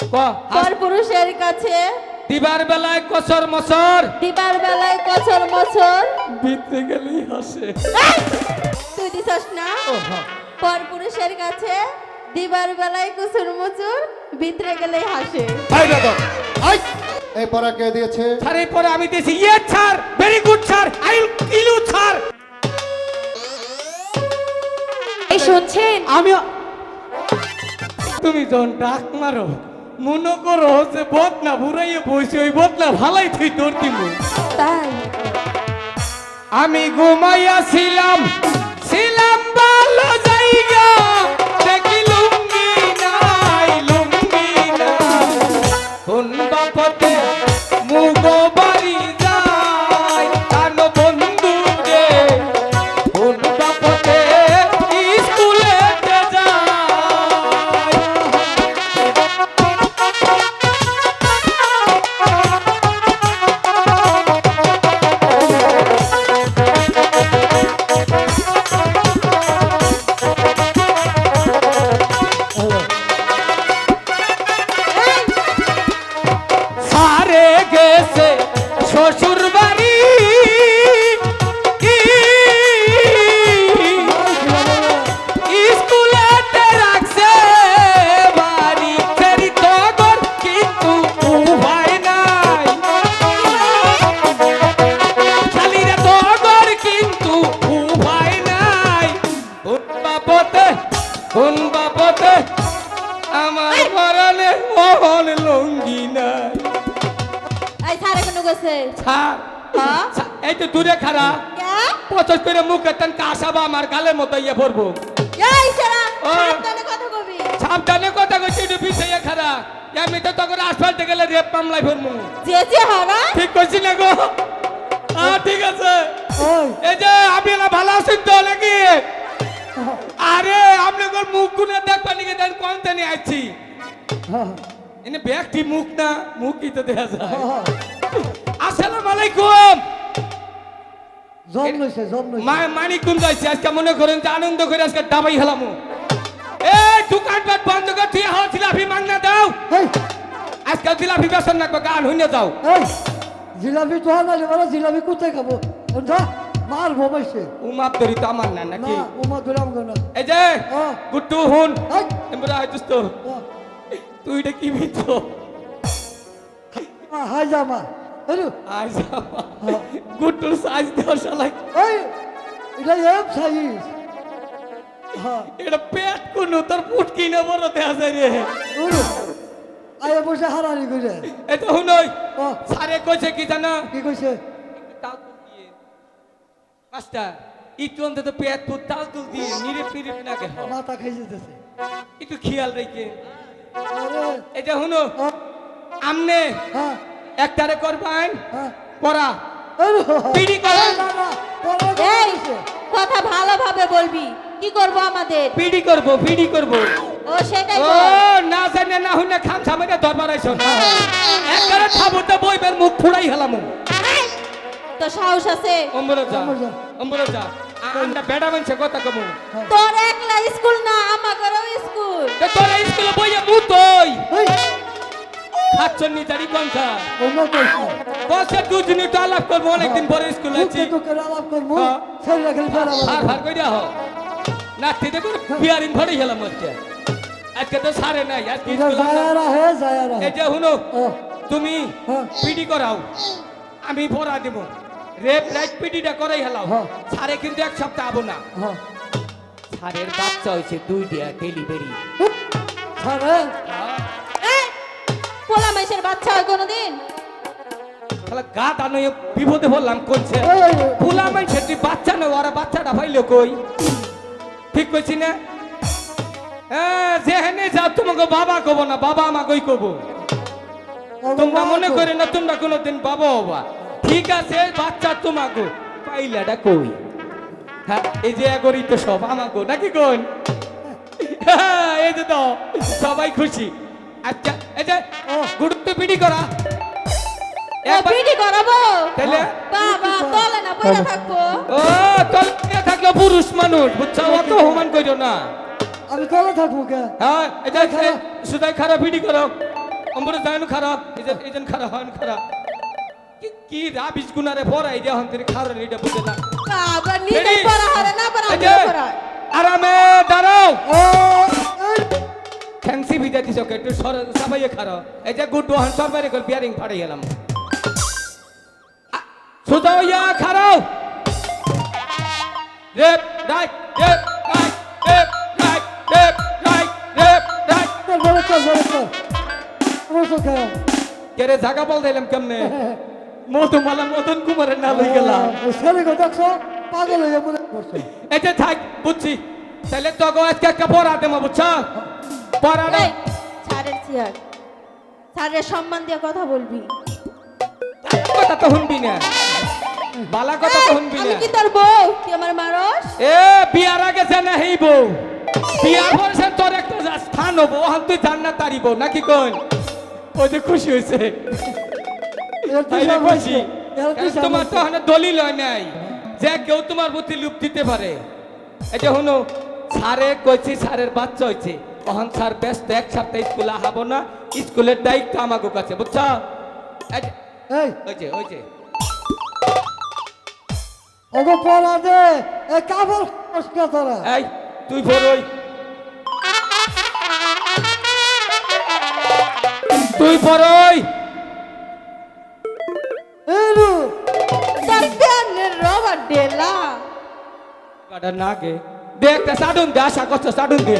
ক? পর পুরুষের কাছে। দিবার বেলায় কসর মসর দিবার বেলায় কচর মচর। ভিতরে গেলেই হাসে। তুই দিছস না? ও হ্যাঁ পর পুরুষের কাছে। দিবার বেলায় কুসুর মুচুর ভিতরে গেলেই হাসে। এই দাদা। আই এই পড়া কে দিয়েছে? স্যার এই পরে আমি দিয়েছি। ইয়ে sir very good sir I kill you sir এই শুনছেন? আমি তুমি যখন ডাক মারো মনে করো যে বদনা বুড়াইয়ে বসে ওই বদনা ভালাই থই তোর দিব তাই? আমি ঘুমাইয়াছিলাম ছিলাম মোহন লঙ্গি নাই এই সারে কোনো গেছে। ছাড়। হ্যাঁ? ছা- এই তো দূরে খারা কে? পচস করে মুখে তেন কাসাবা আমার গালের মতো ইয়ে পড়ব এই সারা। সাবধানে কথা কবি। সাবধানে কথা কইছি একটু পিছিয়ে খারা আমি তো তখন আসফাল্টে গেলে রেপ মামলায় ভরমু। যে যে হারা ঠিক করছি না গো। হ্যাঁ ঠিক আছে। এই যে আপনি না ভালো আছেন তো নাকি? আরে আপনি কোন মুখ গুনে দেখবা নাকি? কোন তেনে আইছি। এনে ব্যক্তি মুখ না মুখই তো দেখা যায়। আসসালামু আলাইকুম। জন্মছে জন্মছে মা মানি কোন যাইছে আজকে মনে করেন যে আনন্দ করে আজকে ডাবাই হেলামু এ দোকানপাট বন্ধ করে তুই হাও জিলাপি মাংনা দাও। আজকাল জিলাপি বেসন না গান হইনে যাও। জিলাপি তো আনালে বলো জিলাপি কোথায় খাব? যা মার ভমাইছে উমাপ ধরি তো আমার না না নাকি উমা ধরাম না। এই যে ও। গুট্টু হুন। এমরা আইতুস তো তুই এটা কি ভিত হাই জামা হ্যালো? আই যাবা গুট্টুর সাইজ দেওয়া শালাই এই এটা এম সাইজ হ্যাঁ। এটা পেট কোন তোর পুট কিনে বড় দেয়া যায় রে আয় বসে হারানি করে এটা হুনই ও সারে কইছে কি জানা? কি কইছে? মাস্টার একটু অন্তত পেট ফুট তাল তুল দিয়ে নিরিপ নিরিপ না গে মাথা খাই যেতেছে একটু খেয়াল রেখে। এটা হুনো আমনে হ্যাঁ একটারে করবেন হ্যাঁ। আরে, পিড়ি করেন। এই কথা ভালোভাবে বলবি। কি করব আমাদের? পিডি করব পিডি করব। ও সেটাই ও না জানে না হুনে খাম সামনে দরবার আইছো না একবারে খাবুতে বইবের মুখ ফুড়াই হেলাম। তো সাহস আছে? অম্বর যা যা। অম্বর যা আমরা বেড়া মানছে কথা কমু। তোর একলা স্কুল না আমাদেরও স্কুল। তো তোর স্কুলে বইয়ে মুখ তুই। এই খাচ্ছ নি জারি কোনটা ওমা কইছে বসে দুদিন একটু আলাপ করব অনেকদিন পরে স্কুলে আছি। মুখে তো করে আলাপ করব হ্যাঁ। ছেলে রাখলে ফেরা ভার ভার কইরা হ নাতি দেখো বিয়ারিন ভরে গেলাম আজকে। আজকে তো সারে নাই আজকে হে এই যে হুনো তুমি হ্যাঁ। পিডি করাও। আমি ভরা দেব। রেপ রাইট পিডিটা করাই হেলাও হ্যাঁ। সারে কিন্তু এক সপ্তাহ আবো না। হ্যাঁ। সারের বাচ্চা হয়েছে দুই দিয়া ডেলিভারি। ছাড়ে। এই, পোলা মাইসের বাচ্চা হয় কোনোদিন? তাহলে গা দানো বিপদে বললাম এই। ফুলা মানুষের তুই বাচ্চা নয় ওরা বাচ্চাটা পাইলো কই? ঠিক কইছি না? হ্যাঁ যেখানে যাও তোমাকে বাবা কব না বাবা আমাকেই কব। তোমরা মনে করে না তোমরা কোনোদিন বাবা হবা। ঠিক আছে বাচ্চা তোমাকে পাইলাটা কই? হ্যাঁ এই যে এগরি তো সব আমাকে নাকি কোন? হ্যাঁ, এই যে তো সবাই খুশি। আচ্ছা এই যে গুরুত্ব পিডি করা। ও একবার- পিডি করাবো? তাহলে? বাবা তলে না পয়সা থাকব। ও তলে থাকল পুরুষ মানুষ বুঝছ? অত হুমান কইরো না। আমি তলে থাকব কে? হ্যাঁ সুদাই খারাপ করো। অম্বরে খারাপ এজন এজন খারাপ হন খারাপ। কি কি রাবিশ গুনারে পড়াই দেয়া হন তিনি খারাপ এটা বুঝে না। আবার Ready? পড়া হারে না পড়া পড়া আরামে দাঁড়াও। ও ফ্যান্সি ভিজা দিছ একটু সর সাবাইয়ে খারাপ এই যে গুড ওয়ান সরবারে কল বিয়ারিং ফাড়ে গেলাম সুদা ইয়া খারাও রেপ রাইট রেপ রাইট রেপ রাইট রেপ রাইট রেপ রাইট। চল বড় চল বড় চল। বড় চল খেয়ে কেরে জাগা বল দিলাম কেমনে? মধুমালা মদন কুমারের না লই গেলাম ছেলে গো দেখছ? পাগল হয়ে করছে এই যে থাক বুঝছি। তাহলে তো গো আজকে একটা পড়া দেবো বুঝছ? পড়া এই স্যারের চেয়ার। স্যারের সম্মান দিয়ে কথা বলবি। কথা তো শুনবি না। বালা কথা তো শুনবি আমি না। কি তোর বউ? তুই আমার মারস এ বিয়ার আগে জানা হইব বিয়ার পরে তোর একটা স্থান হব তুই জান্নাত তারিব নাকি কোন ওই যে খুশি হয়েছে তোমার তো ওখানে দলিল হয় নাই যে কেউ তোমার প্রতি লুপ দিতে পারে। যে হনো স্যারে কইছি স্যারের বাচ্চা হয়েছে ওখান স্যার ব্যস্ত এক সপ্তাহ স্কুলে আহাবো না স্কুলের দায়িত্ব আমাকে কাছে বুঝছ? যে ওই ওগো পড়া দে এ কাবল কষ্ট তোরা? এই তুই বড়ই তুই ডেলা কাটা না গে। দে একটা সাডুন দে আশা করছ সাডুন দে।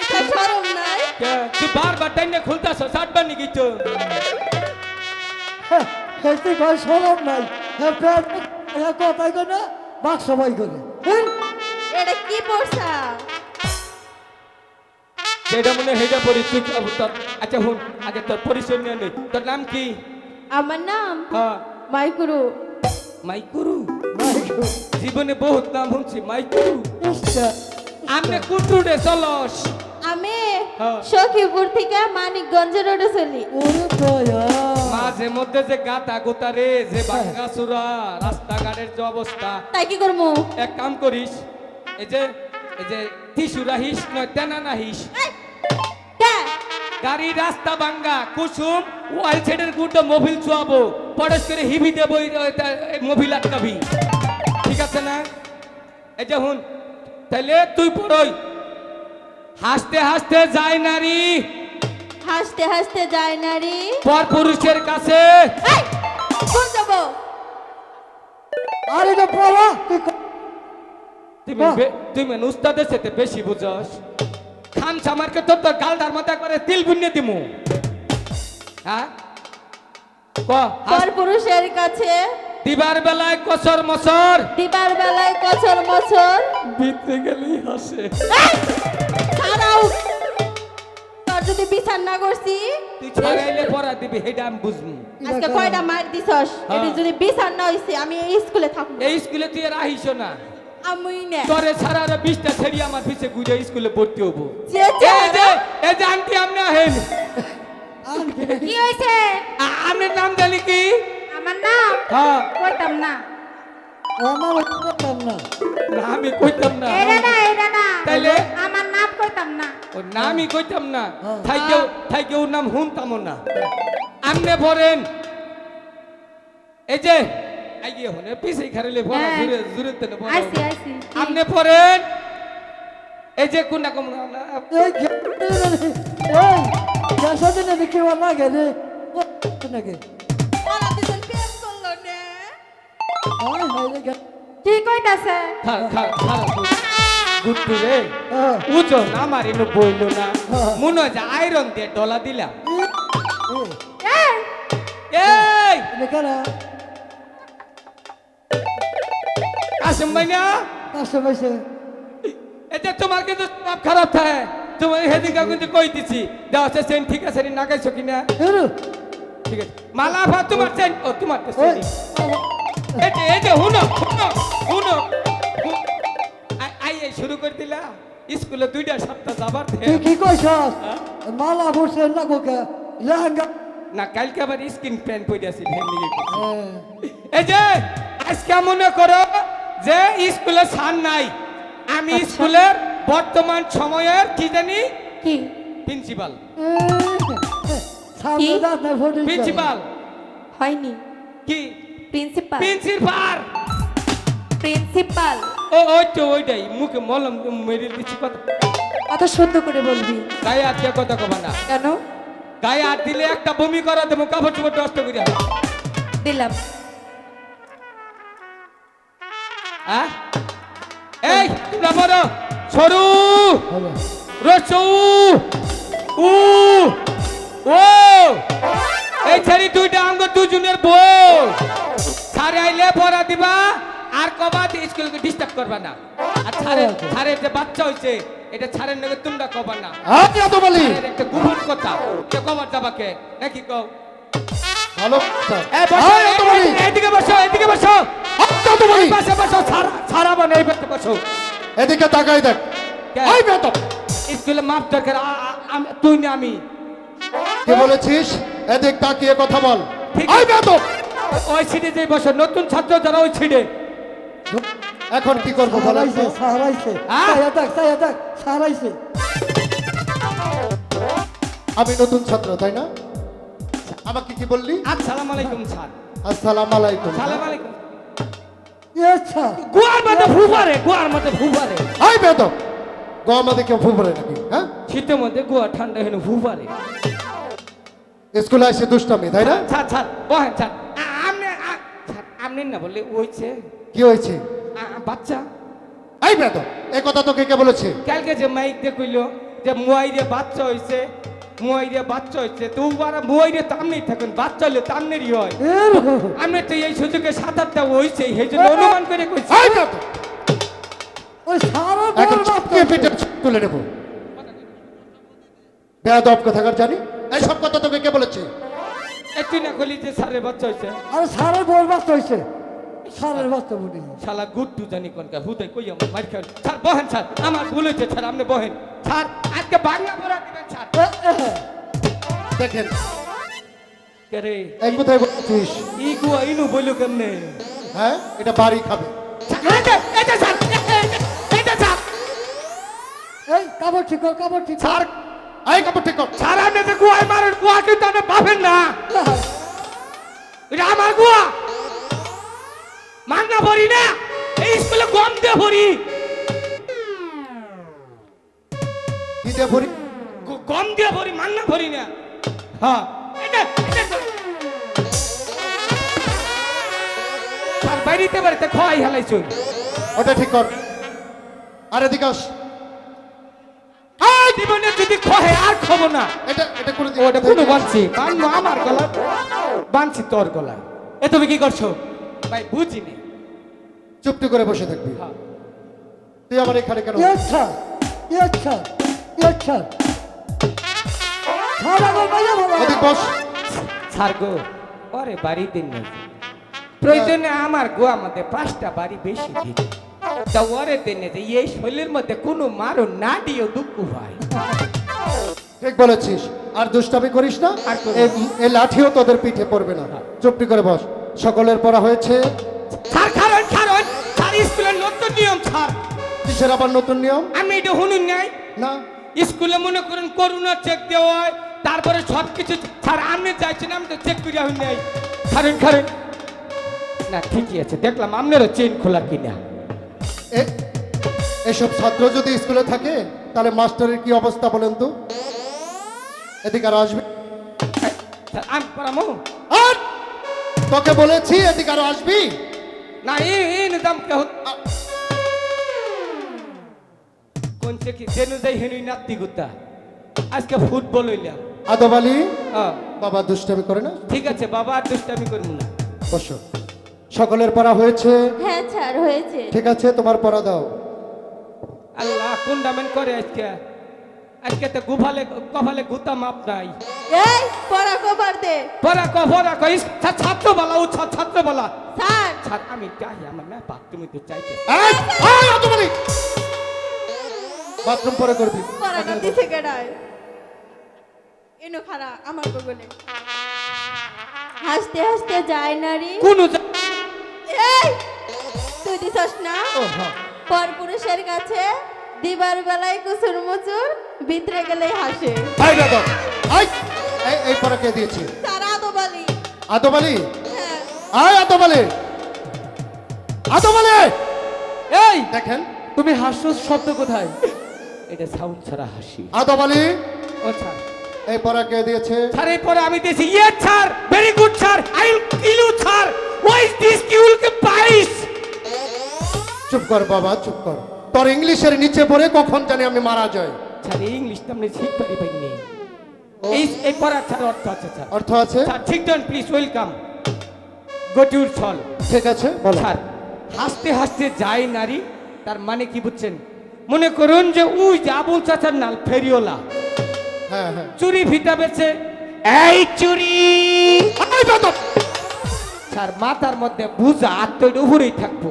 এটা শরম নাই। কে, তুই বারবার টাইনে খুলতাছ নিকি তো সরব নাই। হ্যাঁ কথাই না বাক সবাই করে। এটা কি পড়ছা? সেটা মনে হেটা পড়ি তুই আচ্ছা হুন আগে তোর পরিচয় নিয়ে নেই তোর নাম কি? আমার নাম মাইকুরু। মাইকুরু? জীবনে বহুত নাম শুনছি মাইকুরু। আমনে কুটুরে চলস? আমি। সখীপুর থেকে মানিকগঞ্জ রোডে চলি। মাঝে মধ্যে যে গাতা গোতা রে যে ভাঙ্গাচুরা রাস্তাঘাটের যে অবস্থা। তাই কি করব এক কাম করিস এই যে এই যে টিসু রাহিস নয় তেনা নাহিস। এই, কে? গাড়ি রাস্তা ভাঙ্গা কুসুম ওয়াল ছেড়ের গুটো মোবিল চুয়াবো পরশ করে হিবি দেবো মোবিল আটকাবি। ঠিক আছে না? এই যে হুন তাহলে তুই পড়ই। হাসতে হাসতে যায় নারী। হাসতে হাসতে যায় নারী। পর পুরুষের কাছে। কোন যাব? আরে না পড়া তুই বে- তুমি উস্তাদের সাথে বেশি বুঝস। খান সামারকে তোর তো গালদার মাথা করে তিল বুনিয়ে দিমু। হ্যাঁ? পুরুষের কাছে। দিবার বেলায় কসর মসর দিবার বেলায় কচর মচর। বিতে গেলেই হাসে। এই, ছাড়াও তোর যদি বিচার না করছি তুই ছাড়াইলে পড়া দিবি হেটা আমি বুঝব। আজকে কয়টা মার দিছস? হ্যাঁ। এটি যদি বিচার না হইছে আমি এই স্কুলে থাকব। এই স্কুলে তুই আর আহিস না। আমি না তোরে আর বিশটা ছেড়ি আমার পিছে গুজে স্কুলে ভর্তি হব। এই যে আন্টি আপনি আহেন। কি হয়েছে? আপনার নাম জানি কি? আমার নাম? হ্যাঁ। কইতাম না। আমার করতাম না। না আমি কইতাম না। এটা না এটা না। তাইলে? আমার নাম কইতাম না। ওর নামই কইতাম না। হ্যাঁ। থাই কেউ থাই কেউ নাম হুনতাম না। আমনে পড়েন। এই যে আই গিয়ে হনে পিছে খারিলে পড়া হ্যাঁ। জুরে জুরে তেনে পড়া আইসি আইসি। আমনে পড়েন। এই যে কোনটা কম এই এই গ্যাসা দিনে দেখি না গেলে নাকি ওরা দুজন প্রেম করল না হাই হাই রে কি কইতাছে? খার খার খার গুট্টু রে উজন আমার এনে না। মনে হয় আয়রন দিয়ে ডলা দিলাম এই, এই! এই এটা কাসম ভাই না কাছে পাইছে এটা তোমার কিন্তু সব খারাপ থাকে। তোমার হেদিকে কিন্তু কই দিছি দেওয়া আছে চেন ঠিক আছে নি নাগাইছো কিনা? হেরু। ঠিক আছে। মালা ভা তোমার চেন ও তোমার তো চেন এই যে হুনো হুনো হুনো আই- আই শুরু করে দিলা। স্কুলে দুইটা সপ্তাহ যাবার তুই কি কইছস? হ্যাঁ? মালা পড়ছে না কোকে? লেহেঙ্গা। না কালকে আবার স্কিন প্যান্ট পরে আসি এই যে আজকে মনে করো যে স্কুলে সার নাই আমি স্কুলের বর্তমান সময়ের কি জানি? কি? প্রিন্সিপাল প্রিন্সিপাল হয়নি। কি? প্রিন্সিপাল প্রিন্সিপাল প্রিন্সিপাল ও ওই তো ওইটাই। মুখে মলম মেরে দিচ্ছি কথা কত সুন্দর করে বলবি। গায়ে হাত দিয়ে কথা কবা না। কেন? গায়ে আর দিলে একটা বমি করা দেবো কাপড় চোপড় নষ্ট করে দিলাম। হ্যাঁ এই তোমরা বলো সরু রসু উ ও। এই ছেড়ি দুইটা আঙ্গ দুজনের বউ। সারে আইলে পড়া দিবা আর কবা স্কুলকে ডিস্টার্ব করবা না। আর ছাড়ে ছাড়ে যে বাচ্চা হইছে এটা ছাড়ের নাকি তোমরা কবা না। আমি এত বলি? ছাড়ের একটা গোপন কথা। কে কবার যাবাকে নাকি কও? ভালো এই বসো এত বলি। বসো। এই পাশে বসো এই পাশে এদিকে তাকাই দেখ। কে? এই বেতন স্কুলে মাপ দরকার তুই না আমি। কি বলেছিস? এদিক তাকিয়ে কথা বল। ঠিক এই বেতন ওই সিটে যে বসে নতুন ছাত্র যারা ওই সিটে এখন কি করব সারাইছে? সারাইছে। হ্যাঁ? সায়া দেখ সায়া দেখ সারাইছে। আমি নতুন ছাত্র তাই না? আমাকে কি বললি? আসসালামু আলাইকুম স্যার। আসসালাম আলাইকুম। সালাম আলাইকুম। আচ্ছা। গুয়ার মধ্যে ফুবারে গুয়ার মধ্যে ফুবারে এই বেতন গো আমাদের কেউ ফুবরে নাকি হ্যাঁ? শীতের মধ্যে গুয়া ঠান্ডা হেন ফুবারে স্কুলে এসে দুষ্টামি তাই না? স্যার স্যার বহেন স্যার আ- আপনি আ- স্যার, আপনি না বললে ওইছে কি হয়েছে? বাচ্চা। এই বেতন এই কথা তোকে কে বলেছে? কালকে যে মাইক দিয়ে কইলো যে মুয়াইরে বাচ্চা হইছে মুয়াইরে বাচ্চা হইছে তো উবারা মুয়াইরে তামনেই থাকেন বাচ্চা হলে তামনেরই হয়। আমি তো এই সুযোগে সাত আটটা হইছে সেই জন্য অনুমান করে কইছি। ওই সারা এখন চুপকে করছে। তুলে নেব বেয়াদব কথাকার জানি? এই সব কথা তোকে কে বলেছে? একটু না কইলি যে সারে বাচ্চা হইছে আরে সারা বরবাদ হয়েছে। সারের বাচ্চা বুড়ি শালা গুড্ডু জানি কোনকা হুদাই কই আমার মার খাও স্যার বহেন স্যার আমার ভুল হয়েছে স্যার আপনি বহেন। স্যার আজকে বাংলা পড়া দেখেন। কে রে? এই কোথায় বলছিস। ই গুয়া ইনু বইলো কেমনে? হ্যাঁ? এটা বাড়ি খাবে। এই কাপড় ঠিক কর কাপড় ঠিক কর। স্যার এই কাপড় ঠিক কর। স্যার আপনি যে গুয়ায় মারেন গুয়া কিন্তু পাবেন না। এটা আমার গুয়া মাংনা ভরি না। এই স্কুলে গম দিয়ে ভরি। কি দিয়ে ভরি? গম দিয়ে ভরি মাংনা ভরি না। হ্যাঁ এটা এটা। স্যার বাইরিতে বাড়িতে খোয়াই হেলাইছুন ওটা ঠিক কর। আর এদিকে আস। জীবনে যদি খহে আর খব না। এটা এটা করে দি ওটা কোনো বানছি। বানবো আমার গলা বানছি তোর গলায়। এ তুমি কি করছ? ভাই বুঝিনি। চুপটি করে বসে থাকবি। হ্যাঁ। তুই আমার এখানে কেন? আচ্ছা আচ্ছা আচ্ছা। স্যার গো ওরে বাড়ি দিন না প্রয়োজনে আমার গোয়া মধ্যে পাঁচটা বাড়ি বেশি দিন। তা ওরে দিন যে এই শৈলের মধ্যে কোনো মারো না দিও দুঃখ হয়। ঠিক বলেছিস। আর দুষ্টামি করিস না। আর এই- এই লাঠিও তোদের পিঠে পড়বে না। চুপটি করে বস। সকলের পড়া হয়েছে। স্যার কারণ কারণ স্যার স্কুলের নতুন নিয়ম স্যার। কিসের আবার নতুন নিয়ম? আমি এটা শুনুন নাই। না। স্কুলে মনে করেন করোনা চেক দেওয়া হয় তারপরে সব কিছু স্যার আপনি না আমি তো চেক করিয়া হই নাই কারণ কারণ না ঠিকই আছে দেখলাম আপনারও চেন খোলা কিনা এসব ছাত্র যদি স্কুলে থাকে তাহলে মাস্টারের কি অবস্থা বলেন তো? এদিকে আর আসবি। আমি পড়ামো! তোকে বলেছি এদিকে আরও আসবি? না এই এই নিজাম কে হত কোন সে কি জেনু যাই হেনুই নাতি গুতা। আজকে ফুটবল হইলাম আদব আলী? বাবা দুষ্টামি করে না? ঠিক আছে বাবা আর দুষ্টামি করব না। বসো। সকলের পড়া হয়েছে? হ্যাঁ স্যার হয়েছে। ঠিক আছে তোমার পড়া দাও। আল্লাহ কোন ডামেন করে আজকে। আজকে তো গুফালে কফালে গুতা মাপ নাই। এই পড়া কবার দে। পড়া ক পড়া ছা- ছাত্র বলা ও ছা- ছাত্র বলা স্যার আমি চাই আমার না বাথরুমে তো চাইতে। এই, এই, আদব আলী! বাথরুম পরে করবি। পড়াটা দিছে কেডায়? এনো খারা আমার বগলে হাসতে হাসতে যায় নারী কোন এই তুই দিছস না? হ্যাঁ। পরপুরুষের কাছে দিবার বেলায় কুসুর মুচুর ভিতরে গেলেই হাসে। এই বেদব এই এই- এই পড়া কে দিয়েছে? স্যার আদবালি। আদম আলী হ্যাঁ আলী আদম আলী এই দেখেন তুমি হাস্য শব্দ কোথায়? এটা সাউন্ড ছাড়া হাসি। আদম আলী ও ছাড়। এই পড়া কে দিয়েছে? স্যার এরপরে আমি দিয়েছি। ইয়ে sir very good sir I will kill you sir why is this Kiul কে পাইস চুপ কর বাবা চুপ কর। তোর ইংলিশের নিচে পড়ে কখন জানি আমি মারা যাই। স্যার এই ইংলিশ তো আপনি শিখতে পারিবেন এই এই পড়ার স্যার অর্থ আছে স্যার অর্থ আছে? স্যার ঠিক ডান প্লিজ ওয়েলকাম গো টু ছল। ঠিক আছে স্যার হাসতে হাসতে যায় নারী তার মানে কি বুঝছেন? মনে করুন যে উই যে আবুল চাচার নাল ফেরিওলা। হ্যাঁ হ্যাঁ। চুরি ভিটা বেছে এই চুরি! স্যার মাথার মধ্যে বুঝা আত্মটা উপরেই থাকব।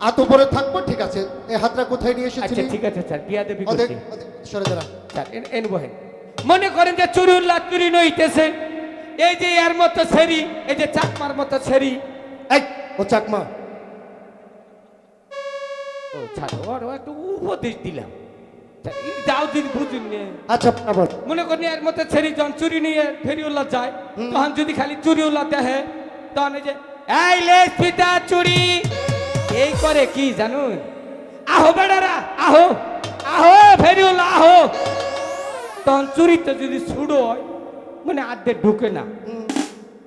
আত উপরে থাকব ঠিক আছে। এই হাতটা কোথায় নিয়ে আচ্ছা এসেছিলি ঠিক আছে স্যার। বিয়া দেবী করছি। সরে দাঁড়া। স্যার এন- এন বহেন মনে করেন যে চুরি উল্লাহ চুরি নইতেছে। এই যে এর মতো ছেড়ি এই যে চাকমার মতো ছেড়ি। এই ও চাকমা। ও ছাড় ওর ও একটু উপদেশ দিলাম। স্যার, এই যাও যদি বুঝুন নে। আচ্ছা আবার মনে করেন এর মতো ছেড়ি যখন চুরি নিয়ে ফেরিউল্লাহ যায়। তখন যদি খালি চুরি উল্লাহ দেখে তখন এই যে এই লেস পিতা চুরি এই করে কি জানুন আহো বেড়ারা আহো আহো ফেরিউল্লাহ আহো। তখন চুরিতে যদি ছুড়ো হয় মানে আর্ধে ঢুকে না।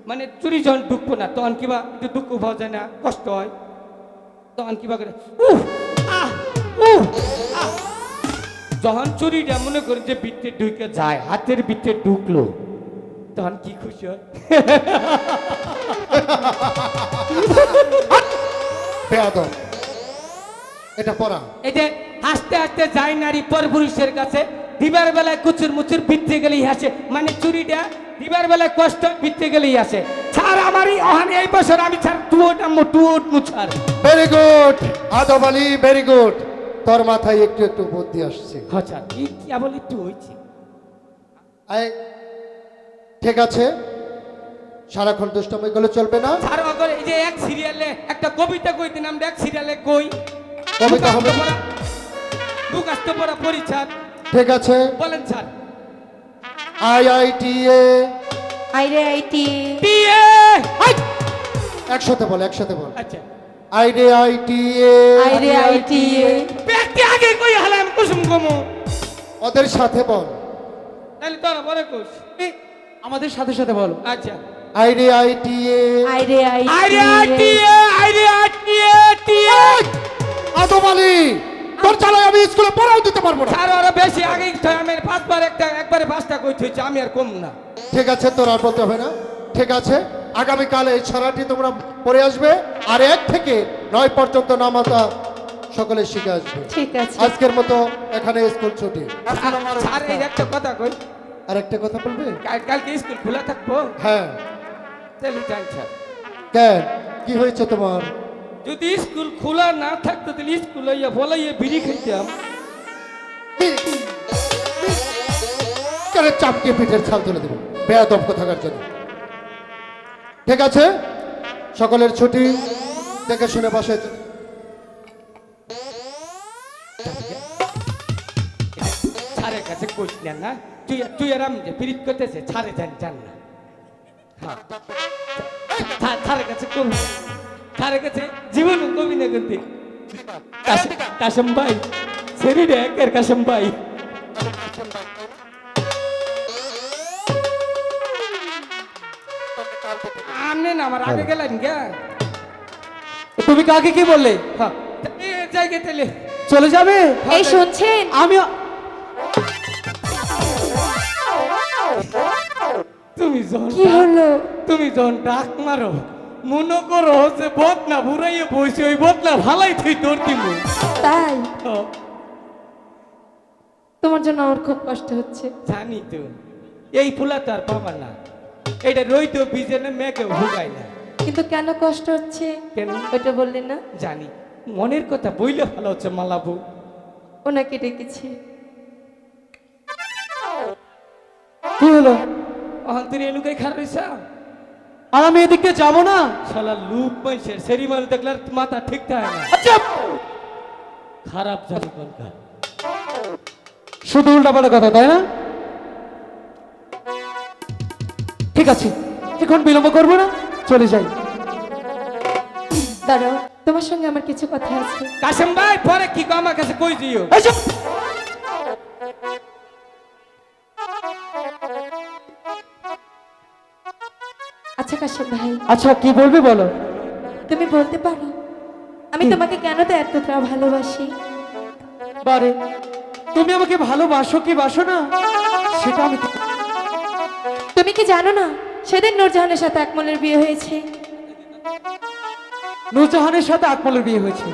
মানে চুরি যখন ঢুকবো না তখন কিবা একটু দুঃখ পাওয়া যায় না কষ্ট হয়। তখন কিবা করে উহ যখন চুরিটা মনে করেন যে বৃত্তে ঢুকে যায় হাতের বৃত্তে ঢুকলো। তখন কি খুশি হয়? এটা পড়া। এই যে হাসতে হাসতে যায় নারী পর পুরুষের কাছে দিবার বেলায় কুচুর মুচুর বৃত্তে গেলেই হাসে মানে চুরিটা দিবার বেলায় কষ্ট বৃত্তে গেলেই আসে। ছাড় আমারই অহানি এই বছর আমি ছাড় টুয়োট আম্মু টুয়োট মুছার। Very good Adam Ali very good তোর মাথায় একটু একটু বুদ্ধি আসছে। আচ্ছা কি কেবল একটু হয়েছে। ঠিক আছে। সারাক্ষণ দুষ্টমি করলে চলবে না। ছাড় অগর এই যে এক সিরিয়ালে একটা কবিতা কইতে নাম এক সিরিয়ালে কই। কবিতা হবে? মুখাস্ত পড়া পরিচ্ছাদ। ঠিক আছে? বলেন স্যার। আই আই টি এ আইরে আইটি বিয়ে একসাথে বল একসাথে বল। আচ্ছা। আই রে আই টি এ আইরে আইটি ব্যক্তি আগে কই হলাম কুসুম কমু? ওদের সাথে বল। তাহলে তোরা বলে কুস আমাদের সাথে সাথে বলো। আচ্ছা। আই রে আই টি এ আইরে আরে আইটি আটিয়ে আরে আটিয়ে টিয়ে আদম আলী! তোর চালায় আমি স্কুলে পড়াও দিতে পারব না। স্যার ওরা বেশি আগে আমি পাঁচবার একটা একবারে পাঁচটা কই থইছি আমি আর কম না। ঠিক আছে তোর আর বলতে হবে না। ঠিক আছে আগামীকাল এই ছড়াটি তোমরা পড়ে আসবে আর এক থেকে নয় পর্যন্ত নামাতা সকলে শিখে আসবে। ঠিক আছে। আজকের মতো এখানে স্কুল ছুটি। স্যার এই একটা কথা কই। আর একটা কথা বলবে? কালকে স্কুল খোলা থাকব? হ্যাঁ। তাহলে যাই স্যার। কেন? কি হয়েছে তোমার? যদি স্কুল খোলা না থাকতো তাহলে স্কুল হইয়া বলাইয়া বিড়ি খাইতাম। চাপকে পিঠের ছাল তুলে দেবো? বেয়াদব থাকার জন্য ঠিক আছে? সকলের ছুটি দেখে শুনে বাসায় যেতে। ছাড়ের কাছে কইস না তুই তুই আর আমি যে পিরিত করতেছে ছাড়ে যান যান না। হ্যাঁ। ছাড়ের কাছে কবি না। কাছে? জীবন কবি না কিন্তু। কাশ- কাশম ভাই সেরি রে একের কাশম ভাই। আমনে না আমার আগে গেলেন গা তুমি কাকে কি বললে? হ্যাঁ এই জায়গা তেলে চলে যাবে? এই শুনছেন? আমি তুমি জন কি হলো? তুমি জন ডাক মারো। মনে করো যে বদনা বুড়াইয়ে বসে ওই বদনা ভালাই তুই তোর দিব তাই? তোমার জন্য আমার খুব কষ্ট হচ্ছে। জানি তো এই ফুলা তো আর পাবা না। এটা রইতো বিজে না মেয়েকে ভুগায় না। কিন্তু কেন কষ্ট হচ্ছে? কেন? ওটা বললেন না? জানি। মনের কথা বইলে ভালো হচ্ছে মালাবু। ওনাকে ডেকেছি। কি হলো? অহন তুই এনুকাই খার রইছা? আর আমি এদিকে যাব না। শালা লুপ মাইসের সেরি মাল দেখলে মাথা ঠিক থাকে না। আচ্ছা। খারাপ জানি কোনকার শুধু উল্টাপাল্টা কথা তাই না? ঠিক আছে এখন বিলম্ব করব না চলে যাই। দাঁড়াও তোমার সঙ্গে আমার কিছু কথা আছে। কাশেম ভাই পরে কি গো আমার কাছে কই দিও? আচ্ছা কাশেম ভাই। আচ্ছা কি বলবি বলো? তুমি বলতে পারো। আমি তোমাকে কেন তো এতটা ভালোবাসি? বারে তুমি আমাকে ভালোবাসো কি বাসো না? সেটা আমি তুমি কি জানো না সেদিন নূরজাহানের সাথে একমলের বিয়ে হয়েছে। নূরজাহানের সাথে আকমলের বিয়ে হয়েছে।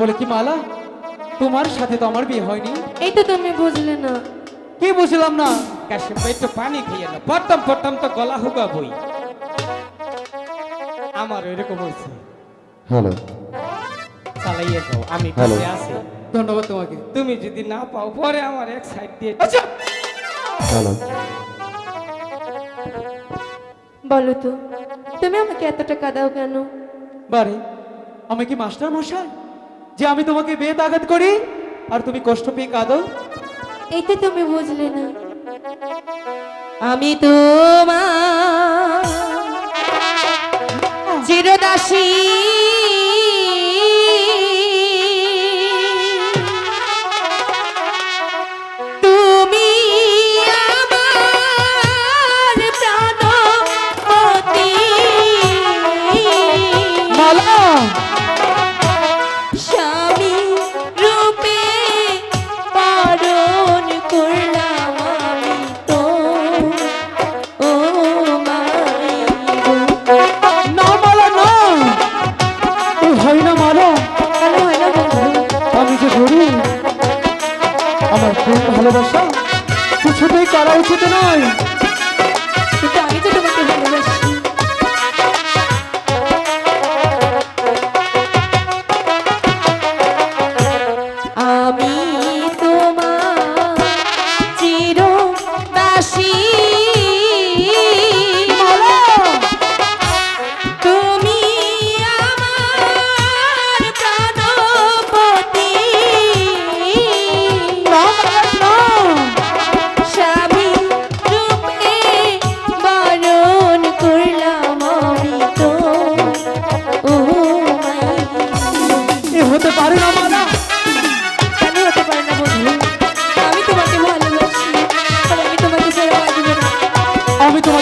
বলে কি মালা? তোমার সাথে তো আমার বিয়ে হয়নি। এই তো তুমি বুঝলে না। কি বুঝলাম না? কাশেম ভাই একটু পানি খেয়ে না পড়তাম প্রথম তো গলা হুগা বই। আমার এরকম হয়েছে। হ্যালো। চালাইয়ে যাও আমি কাছে আছি। ধন্যবাদ তোমাকে। তুমি যদি না পাও পরে আমার এক সাইড দিয়ে আচ্ছা। হ্যালো। বলো তো তুমি আমাকে এতটা কাঁদাও কেন? বারে আমি কি মাস্টার মশাই? যে আমি তোমাকে বেদ আঘাত করি আর তুমি কষ্ট পেয়ে কাঁদো? এই তো তুমি বুঝলে না। আমি তোমার চিরদাসী হয় না মালা কেন না বন্ধু আমি যে গরিব, আমার খুব ভালোবাসা কিছুতেই করা উচিত নয়।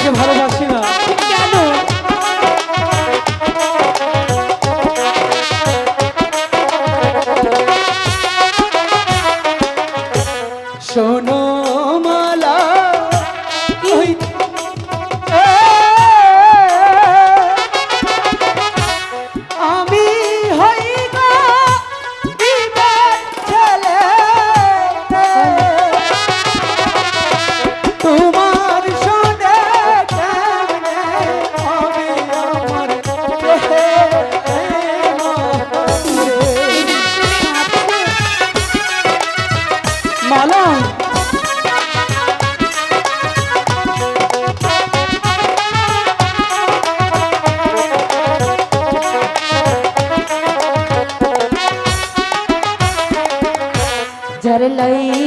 আমি যার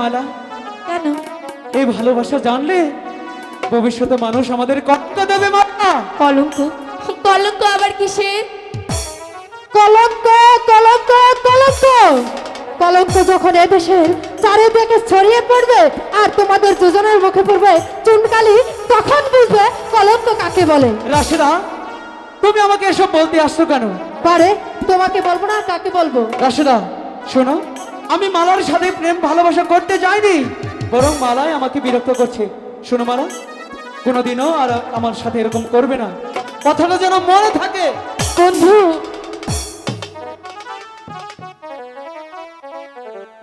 মালা। কেন? এই ভালোবাসা জানলে ভবিষ্যতে মানুষ আমাদের কষ্ট দেবে মালা। কলঙ্ক? কলঙ্ক আবার কিসের? কলঙ্ক কলঙ্ক কলঙ্ক। কলঙ্ক যখন এদেশের চারিদিকে ছড়িয়ে পড়বে আর তোমাদের দুজনের মুখে পড়বে চুনকালি তখন বুঝবে কলঙ্ক কাকে বলে। রাশেদা তুমি আমাকে এসব বলতে আসছো কেন? পারে তোমাকে বলব না আর কাকে বলব? রাশেদা শোনো। আমি মালার সাথে প্রেম ভালোবাসা করতে যাইনি, বরং মালায় আমাকে বিরক্ত করছে। শোনো মালা, কোনোদিনও আর আমার সাথে এরকম করবে না। কথাটা যেন মনে থাকে। বন্ধু।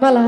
বালা